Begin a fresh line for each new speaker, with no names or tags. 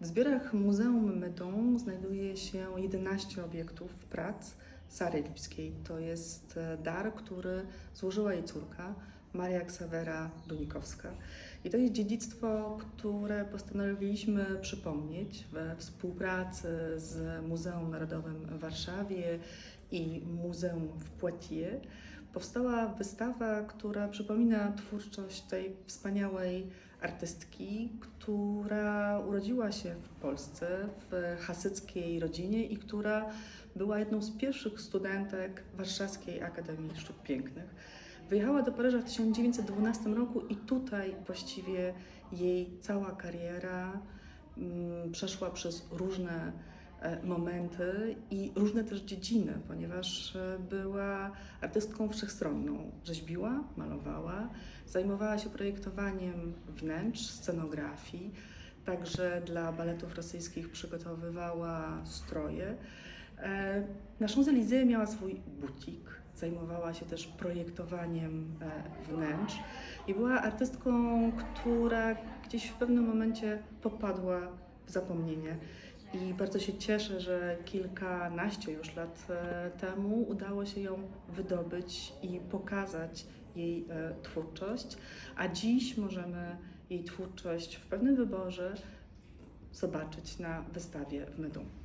W zbiorach Muzeum Meudon znajduje się 11 obiektów prac Sary Lipskiej. To jest e, dar, który złożyła jej córka, Maria Ksawera Dunikowska. I to jest dziedzictwo, które postanowiliśmy przypomnieć we współpracy z Muzeum Narodowym w Warszawie i Muzeum w Poitiers. Powstała wystawa, która przypomina twórczość tej wspaniałej artystki, która urodziła się w Polsce, w hasyckiej rodzinie i która była jedną z pierwszych studentek Warszawskiej Akademii Sztuk Pięknych. Wyjechała do Paryża w 1912 roku i tutaj właściwie jej cała kariera mm, przeszła przez różne e, momenty i różne też dziedziny, ponieważ e, była artystką wszechstronną. Rzeźbiła, malowała, zajmowała się projektowaniem wnętrz, scenografii, także dla baletów rosyjskich przygotowywała stroje. E, Na Champs-Élysées miała swój butik, zajmowała się też projektowaniem e, wnętrz i była artystką, która gdzieś w pewnym momencie popadła w zapomnienie. I bardzo się cieszę, że kilkanaście już lat e, temu udało się ją wydobyć i pokazać jej e, twórczość, a dziś możemy jej twórczość w pewnym wyborze zobaczyć na wystawie w Meudon.